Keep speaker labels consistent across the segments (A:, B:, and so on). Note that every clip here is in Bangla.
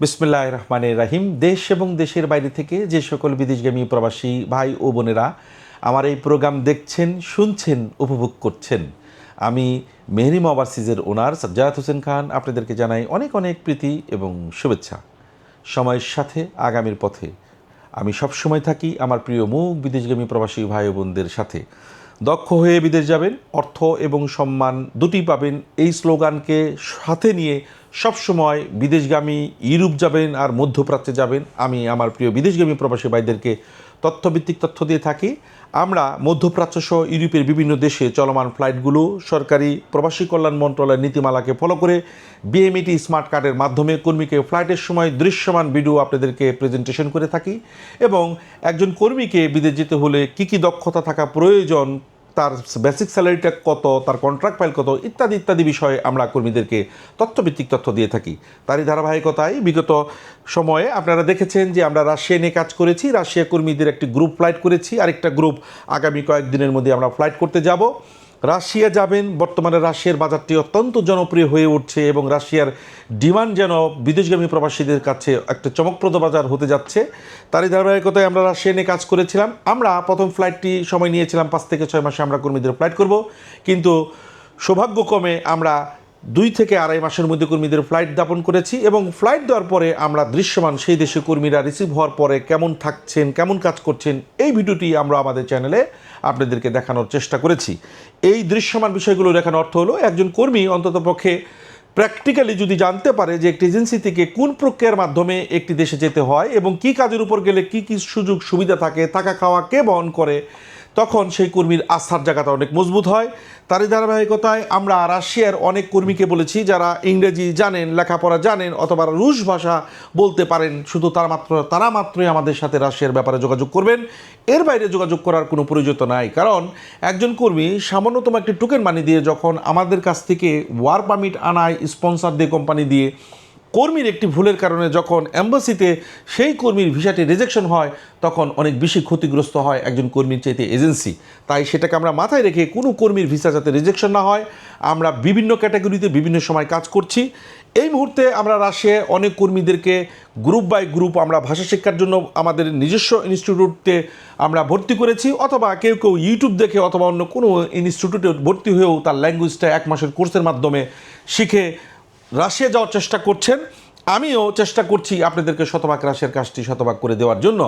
A: বিসমিল্লাহ রহমানে রাহিম। দেশ এবং দেশের বাইরে থেকে যে সকল বিদেশগামী প্রবাসী ভাই ও বোনেরা আমার এই প্রোগ্রাম দেখছেন, শুনছেন, উপভোগ করছেন। আমি মেহরিম ওভারসিজের ওনার সাজ্জাদ হোসেন খান, আপনাদেরকে জানাই অনেক অনেক প্রীতি এবং শুভেচ্ছা। সময়ের সাথে আগামীর পথে আমি সব সময় থাকি আমার প্রিয় মুখ বিদেশগামী প্রবাসী ভাই বোনদের সাথে। দক্ষ হয়ে বিদেশ যাবেন, অর্থ এবং সম্মান দুটি পাবেন এই স্লোগানকে সাথে নিয়ে সবসময় বিদেশগামী ইউরোপ যাবেন আর মধ্যপ্রাচ্যে যাবেন। আমি আমার প্রিয় বিদেশগামী প্রবাসী ভাইদেরকে তথ্যভিত্তিক তথ্য দিয়ে থাকি। আমরা মধ্যপ্রাচ্য সহ ইউরোপের বিভিন্ন দেশে চলমান ফ্লাইটগুলো সরকারি প্রবাসী কল্যাণ মন্ত্রণালয়ের নীতিমালাকে ফলো করে বিএমইটি স্মার্ট কার্ডের মাধ্যমে কর্মীকে ফ্লাইটের সময় দৃশ্যমান ভিডিও আপনাদেরকে প্রেজেন্টেশন করে থাকি এবং একজন কর্মীকে বিদেশ যেতে হলে কী কী দক্ষতা থাকা প্রয়োজন তার বেসিক স্যালারিটা কত, তার কন্ট্রাক্ট ফাইল কত, ইত্যাদি ইত্যাদি বিষয়ে আমরা কর্মীদেরকে তথ্যভিত্তিক তথ্য দিয়ে থাকি। তারই ধারাবাহিকতায় বিগত সময়ে আপনারা দেখেছেন যে আমরা রাশিয়া নিয়ে কাজ করেছি, রাশিয়া কর্মীদের একটি গ্রুপ ফ্লাইট করেছি, আরেকটা গ্রুপ আগামী কয়েকদিনের মধ্যে আমরা ফ্লাইট করতে যাব। রাশিয়া যাবেন। বর্তমানে রাশিয়ার বাজারটি অত্যন্ত জনপ্রিয় হয়ে উঠছে এবং রাশিয়ার ডিমান্ড যেন বিদেশগামী প্রবাসীদের কাছে একটা চমকপ্রদ বাজার হতে যাচ্ছে। তারই ধারাবাহিকতায় আমরা রাশিয়া নিয়ে কাজ করেছিলাম। আমরা প্রথম ফ্লাইটটি সময় নিয়েছিলাম পাঁচ থেকে ছয় মাসে আমরা কর্মীদের ফ্লাইট করব। কিন্তু সৌভাগ্যক্রমে আমরা দুই থেকে আড়াই মাসের মধ্যে কর্মীদের ফ্লাইট দাপন করেছি এবং ফ্লাইট দেওয়ার পরে আমরা দৃশ্যমান সেই দেশে কর্মীরা রিসিভ হওয়ার পরে কেমন থাকছেন, কেমন কাজ করছেন, এই ভিডিওটি আমরা আমাদের চ্যানেলে আপনাদেরকে দেখানোর চেষ্টা করেছি। এই দৃশ্যমান বিষয়গুলো দেখানোর অর্থ হলো একজন কর্মী অন্ততপক্ষে প্র্যাকটিক্যালি যদি জানতে পারে যে একটি এজেন্সি থেকে কোন প্রক্রিয়ার মাধ্যমে একটি দেশে যেতে হয় এবং কি কাজের উপর গেলে কি কি সুযোগ সুবিধা থাকে, থাকা খাওয়া কে বহন করে তখন সেই কর্মীর আস্থার জায়গাটা অনেক মজবুত হয়। তারই ধারাবাহিকতায় আমরা রাশিয়ার অনেক কর্মীকে বলেছি যারা ইংরেজি জানেন, লেখাপড়া জানেন অথবা রুশ ভাষা বলতে পারেন, শুধু তারা মাত্র, তারা মাত্রই আমাদের সাথে রাশিয়ার ব্যাপারে যোগাযোগ করবেন। এর বাইরে যোগাযোগ করার কোনো প্রয়োজন নাই, কারণ একজন কর্মী সামান্যতম একটি টোকেন মানি দিয়ে যখন আমাদের কাছ থেকে ওয়ার পারমিট আনায় স্পন্সার দিয়ে কোম্পানি দিয়ে কর্মীর একটি ভুলের কারণে যখন অ্যাম্বাসিতে সেই কর্মীর ভিসাটি রিজেকশন হয়, তখন অনেক বেশি ক্ষতিগ্রস্ত হয় একজন কর্মীর চাইতে এজেন্সি তাই সেটাকে আমরা মাথায় রেখে কোনো কর্মীর ভিসা যাতে রিজেকশন না হয়, আমরা বিভিন্ন ক্যাটাগরিতে বিভিন্ন সময় কাজ করছি। এই মুহূর্তে আমরা রাশিয়ায় অনেক কর্মীদেরকে গ্রুপ বাই গ্রুপ আমরা ভাষা শিক্ষার জন্য আমাদের নিজস্ব ইনস্টিটিউটে আমরা ভর্তি করেছি, অথবা কেউ কেউ ইউটিউব দেখে অথবা অন্য কোনো ইনস্টিটিউটে ভর্তি হয়েও তার ল্যাঙ্গুয়েজটা এক মাসের কোর্সের মাধ্যমে শিখে রাশিয়া যাওয়ার চেষ্টা করছেন। আমিও চেষ্টা করছি আপনাদেরকে শতভাগ রাশিয়ার কাজটি শতভাগ করে দেওয়ার জন্য।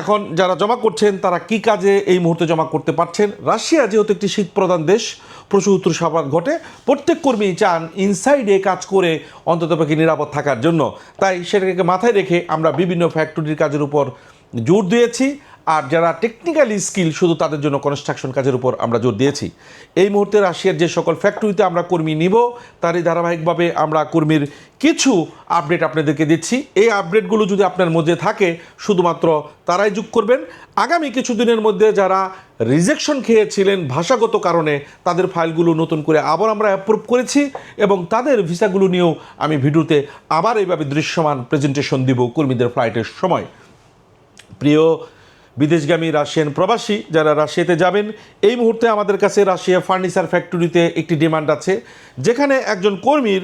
A: এখন যারা জমা করছেন, তারা কি কাজে এই মুহূর্তে জমা করতে পারছেন? রাশিয়া যেহেতু একটি শীত প্রধান দেশ, প্রচুর উত্তরসাবাদ ঘটে, প্রত্যেক কর্মী চান ইনসাইডে কাজ করে অন্ততপক্ষে নিরাপদ থাকার জন্য। তাই সেটাকে মাথায় রেখে আমরা বিভিন্ন ফ্যাক্টরির কাজের উপর জোর দিয়েছি। আর যারা টেকনিক্যালি স্কিল শুধু তাদের জন্য কনস্ট্রাকশন কাজের উপর আমরা জোর দিয়েছি। এই মুহূর্তে রাশিয়ার যে সকল ফ্যাক্টরিতে আমরা কর্মী নিব, তারই ধারাবাহিকভাবে আমরা কর্মীর কিছু আপডেট আপনাদেরকে দিচ্ছি। এই আপডেটগুলো যদি আপনার মধ্যে থাকে, শুধুমাত্র তারাই যোগ করবেন। আগামী কিছুদিনের মধ্যে যারা রিজেকশন খেয়েছিলেন ভাষাগত কারণে, তাদের ফাইলগুলো নতুন করে আবার আমরা অ্যাপ্রুভ করেছি এবং তাদের ভিসাগুলো নিয়েও আমি ভিডিওতে আবার এইভাবে দৃশ্যমান প্রেজেন্টেশন দিব কর্মীদের ফ্লাইটের সময়। প্রিয় বিদেশগামী রাশিয়ান প্রবাসী যারা রাশিয়াতে যাবেন, এই মুহূর্তে আমাদের কাছে রাশিয়া ফার্নিচার ফ্যাক্টরিতে একটি ডিমান্ড আছে, যেখানে একজন কর্মীর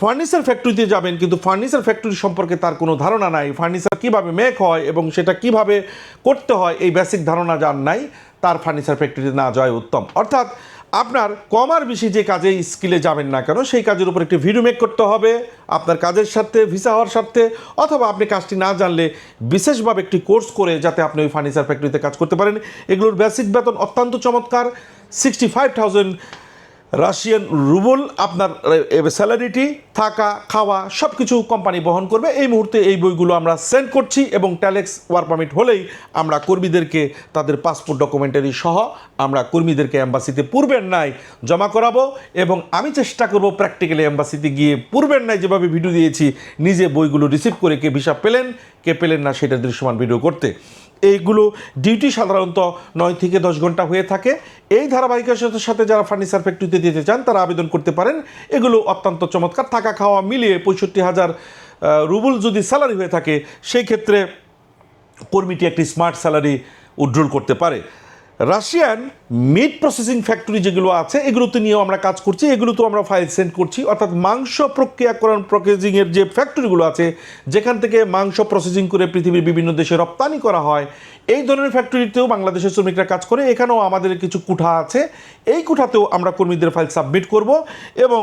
A: ফার্নিচার ফ্যাক্টরিতে যাবেন, কিন্তু ফার্নিচার ফ্যাক্টরি সম্পর্কে তার কোনো ধারণা নাই, ফার্নিচার কীভাবে মেক হয় এবং সেটা কীভাবে করতে হয়, এই বেসিক ধারণা যার নাই, তার ফার্নিচার ফ্যাক্টরিতে না যাওয়াই উত্তম। অর্থাৎ আপনার কম আর বেশি যে কাজে স্কিলে যাবেন না কেন, সেই কাজের উপর একটি ভিডিও মেক করতে হবে। আপনার কাজের স্বার্থে ভিসা হওয়ার স্বার্থে, অথবা আপনি কাজটি না জানলে বিশেষভাবে একটি কোর্স করে যাতে আপনি ওই ফার্নিচার ফ্যাক্টরিতে কাজ করতে পারেন। এগুলোর বেসিক বেতন অত্যন্ত চমৎকার sixty five thousand Russian rouble আপনার স্যালারিটি, থাকা, খাওয়া সব কিছু কোম্পানি বহন করবে। এই মুহূর্তে এই বইগুলো আমরা সেন্ড করছি এবং ট্যালেক্স ওয়ার পারমিট হলেই আমরা কর্মীদেরকে তাদের পাসপোর্ট ডকুমেন্টারি সহ আমরা কর্মীদেরকে অ্যাম্বাসিতে পূর্বের নাই জমা করাবো এবং আমি চেষ্টা করব প্র্যাকটিক্যালি অ্যাম্বাসিতে গিয়ে পূর্বের নাই যেভাবে ভিডিও দিয়েছি, নিজে বইগুলো রিসিভ করে কে ভিসা পেলেন, কে পেলেন না সেটা দৃশ্যমান ভিডিও করতে। এইগুলো ডিউটি সাধারণত নয় থেকে দশ ঘণ্টা হয়ে থাকে। এই ধারাবাহিকতার সাথে যারা ফার্নিচার ফ্যাক্টরিতে দিতে চান, তারা আবেদন করতে পারেন। এগুলো অত্যন্ত চমৎকার। থাকা খাওয়া মিলিয়ে পঁয়ষট্টি হাজার রুবুল যদি স্যালারি হয়ে থাকে, সেই ক্ষেত্রে কর্মীটি একটি স্মার্ট স্যালারি উজ্জ্বল করতে পারে। রাশিয়ান মিট প্রসেসিং ফ্যাক্টরি যেগুলো আছে, এগুলোতে নিয়েও আমরা কাজ করছি, এগুলোতেও আমরা ফাইল সেন্ড করছি। অর্থাৎ মাংস প্রক্রিয়াকরণ প্রসেসিংয়ের যে ফ্যাক্টরিগুলো আছে, যেখান থেকে মাংস প্রসেসিং করে পৃথিবীর বিভিন্ন দেশে রপ্তানি করা হয়, এই ধরনের ফ্যাক্টরিতেও বাংলাদেশের শ্রমিকরা কাজ করে। এখানেও আমাদের কিছু কুঠা আছে। এই কুঠাতেও আমরা কর্মীদের ফাইল সাবমিট করব এবং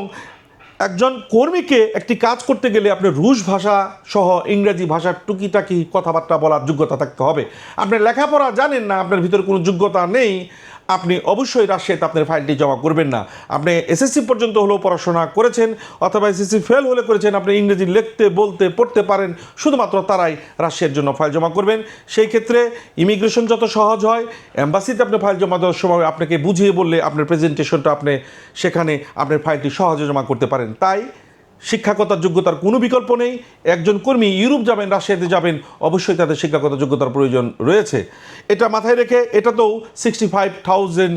A: একজন কর্মীকে একটি কাজ করতে গেলে আপনি রুশ ভাষা সহ ইংরেজি ভাষার টুকিটাকি কথাবার্তা বলার যোগ্যতা থাকতে হবে। আপনি লেখাপড়া জানেন না, আপনার ভিতরে কোনো যোগ্যতা নেই। আপনি অবশ্যই রাশিয়াতে আপনার ফাইলটি জমা করবেন না। আপনি এসএসসি পর্যন্ত হলেও পড়াশোনা করেছেন অথবা এসএসসি ফেল হলে করেছেন, আপনি ইংরেজি লিখতে, বলতে, পড়তে পারেন, শুধুমাত্র তারাই রাশিয়ার জন্য ফাইল জমা করবেন। সেই ক্ষেত্রে ইমিগ্রেশন যত সহজ হয় অ্যাম্বাসিতে আপনি ফাইল জমা দেওয়ার সময় আপনাকে বুঝিয়ে বললে আপনার প্রেজেন্টেশনটা আপনি সেখানে আপনার ফাইলটি সহজে জমা করতে পারেন। তাই শিক্ষাগত যোগ্যতার কোনো বিকল্প নেই। একজন কর্মী ইউরোপ যাবেন, রাশিয়াতে যাবেন, অবশ্যই তাদের শিক্ষাগত যোগ্যতার প্রয়োজন রয়েছে। এটা মাথায় রেখে এটা তো সিক্সটি ফাইভ থাউজেন্ড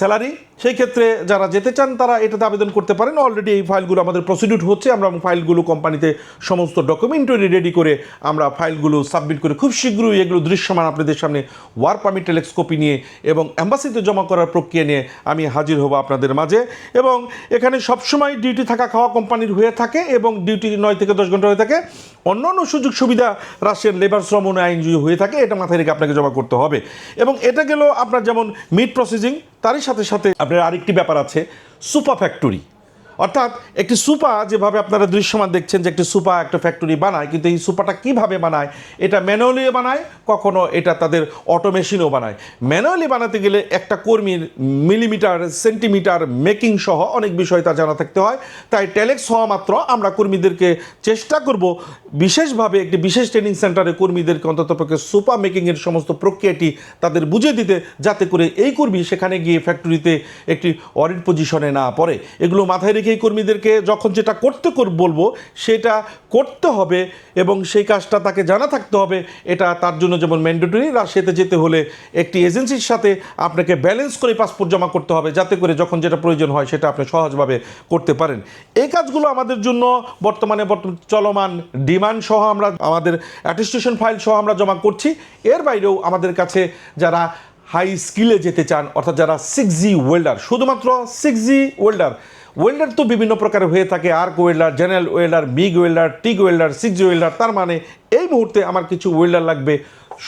A: স্যালারি সেই ক্ষেত্রে যারা যেতে চান, তারা এটাতে আবেদন করতে পারেন। অলরেডি এই ফাইলগুলো আমাদের প্রসিডিউট হচ্ছে। আমরা ফাইলগুলো কোম্পানিতে সমস্ত ডকুমেন্টারি রেডি করে আমরা ফাইলগুলো সাবমিট করে খুব শীঘ্রই এগুলো দৃশ্যমান আপনাদের সামনে ওয়ার পারমিট টেলেক্স কপি নিয়ে এবং অ্যাম্বাসিতে জমা করার প্রক্রিয়া নিয়ে আমি হাজির হব আপনাদের মাঝে। এবং এখানে সবসময় ডিউটি থাকা খাওয়া কোম্পানির হয়ে থাকে এবং ডিউটি নয় থেকে দশ ঘণ্টা হয়ে থাকে। অন্য অন্য সুযোগ সুবিধা রাশিয়ান লেবার শ্রম আইনজীবী হয়ে থাকে, এটা মাথায় রেখে আপনাকে জমা করতে হবে। এবং এটা গেল আপনার যেমন মিট প্রসেসিং তারই সাথে সাথে আপনার আরেকটি ব্যাপার আছে সুপার ফ্যাক্টরি অর্থাৎ একটি সুপা যেভাবে আপনারা দৃশ্যমান দেখছেন যে একটি সুপা একটা ফ্যাক্টরি বানায়, কিন্তু এই সুপাটা কীভাবে বানায়? এটা ম্যানুয়ালিও বানায়, কখনো এটা তাদের অটোমেশিনও বানায়। ম্যানুয়ালি বানাতে গেলে একটা কর্মীর মিলিমিটার সেন্টিমিটার মেকিং সহ অনেক বিষয় তা জানা থাকতে হয়। তাই টেলেক্স হওয়া মাত্র আমরা কর্মীদেরকে চেষ্টা করব বিশেষভাবে একটি বিশেষ ট্রেনিং সেন্টারে কর্মীদেরকে অন্ততপক্ষে সুপা মেকিংয়ের সমস্ত প্রক্রিয়াটি তাদের বুঝিয়ে দিতে, যাতে করে এই কর্মী সেখানে গিয়ে ফ্যাক্টরিতে একটি অডিট পজিশনে না পড়ে। এগুলো মাথায় রেখে এই কর্মীদেরকে যখন যেটা করতে কর বলব, সেটা করতে হবে এবং সেই কাজটা তাকে জানা থাকতে হবে। এটা তার জন্য যেমন ম্যান্ডেটরি রাশিয়াতে যেতে হলে একটি এজেন্সির সাথে আপনাকে ব্যালেন্স করে পাসপোর্ট জমা করতে হবে, যাতে করে যখন যেটা প্রয়োজন হয় সেটা আপনি সহজভাবে করতে পারেন। এই কাজগুলো আমাদের জন্য বর্তমান চলমান ডিমান্ড সহ আমরা আমাদের অ্যাটেস্টেশন ফাইল সহ আমরা জমা করছি। এর বাইরেও আমাদের কাছে যারা হাই স্কিলে যেতে চান, অর্থাৎ যারা সিক্স জি ওয়েল্ডার শুধুমাত্র সিক্স জি ওয়েল্ডার ওয়েল্ডার তো বিভিন্ন প্রকার হয়ে থাকে arc welder general welder MIG welder TIG welder six welder, তার মানে এই মুহূর্তে আমার কিছু ওয়েল্ডার লাগবে।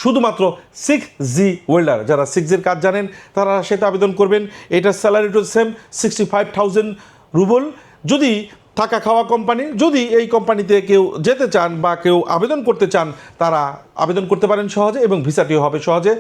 A: শুধুমাত্র সিক্স জি ওয়েল্ডার, যারা সিক্স জির কাজ জানেন, তারা সেটা আবেদন করবেন। এটার salary to same sixty five thousand rouble যদি থাকা খাওয়া কোম্পানি, যদি এই কোম্পানিতে কেউ যেতে চান বা কেউ আবেদন করতে চান, তারা আবেদন করতে পারেন সহজে এবং ভিসাটিও হবে সহজে।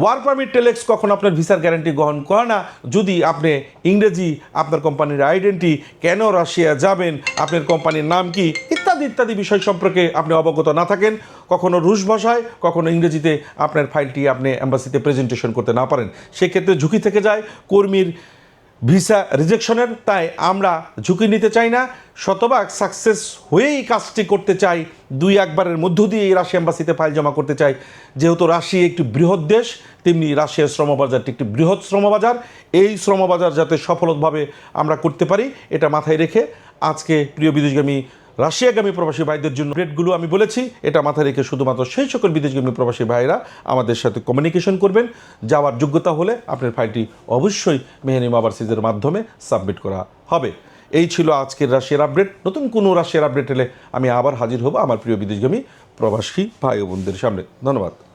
A: ওয়ার পারমিট টেলেক্স কখন আপনার ভিসার গ্যারান্টি গ্রহণ করে না। যদি আপনি ইংরেজি, আপনার কোম্পানির আইডেন্টি, কেন রাশিয়া যাবেন, আপনার কোম্পানির নাম কি, ইত্যাদি ইত্যাদি বিষয় সম্পর্কে আপনি অবগত না থাকেন, কখনো রুশ ভাষায়, কখনো ইংরেজিতে আপনার ফাইলটি আপনি অ্যাম্বাসিতে প্রেজেন্টেশন করতে না পারেন। সেক্ষেত্রে ঝুঁকি থেকে যায়। কর্মীর ভিসা রিজেকশনের, তাই আমরা ঝুঁকি নিতে চাই না। শতভাগ সাকসেস হয়েই কাজটি করতে চাই। দুই একবারের মধ্য দিয়ে এই রাশিয়া এম্বাসিতে ফাইল জমা করতে চাই। যেহেতু রাশিয়া একটি বৃহৎ দেশ, তেমনি রাশিয়ার শ্রমবাজারটি একটি বৃহৎ শ্রমবাজার। এই শ্রমবাজার যাতে সফলভাবে আমরা করতে পারি, এটা মাথায় রেখে আজকে প্রিয় বিদেশগামী রাশিয়াগামী প্রবাসী ভাইদের জন্য রেটগুলো আমি বলেছি। এটা মাথায় রেখে শুধুমাত্র সেই সকল বিদেশগামী প্রবাসী ভাইরা আমাদের সাথে কমিউনিকেশন করবেন। যাওয়ার যোগ্যতা হলে আপনার ফাইলটি অবশ্যই মেহনিম আবারসিজের মাধ্যমে সাবমিট করা হবে। এই ছিল আজকের রাশিয়ার আপডেট নতুন কোনো রাশিয়ার আপডেট এলে আমি আবার হাজির হব আমার প্রিয় বিদেশগামী প্রবাসী ভাই বোনদের সামনে। ধন্যবাদ।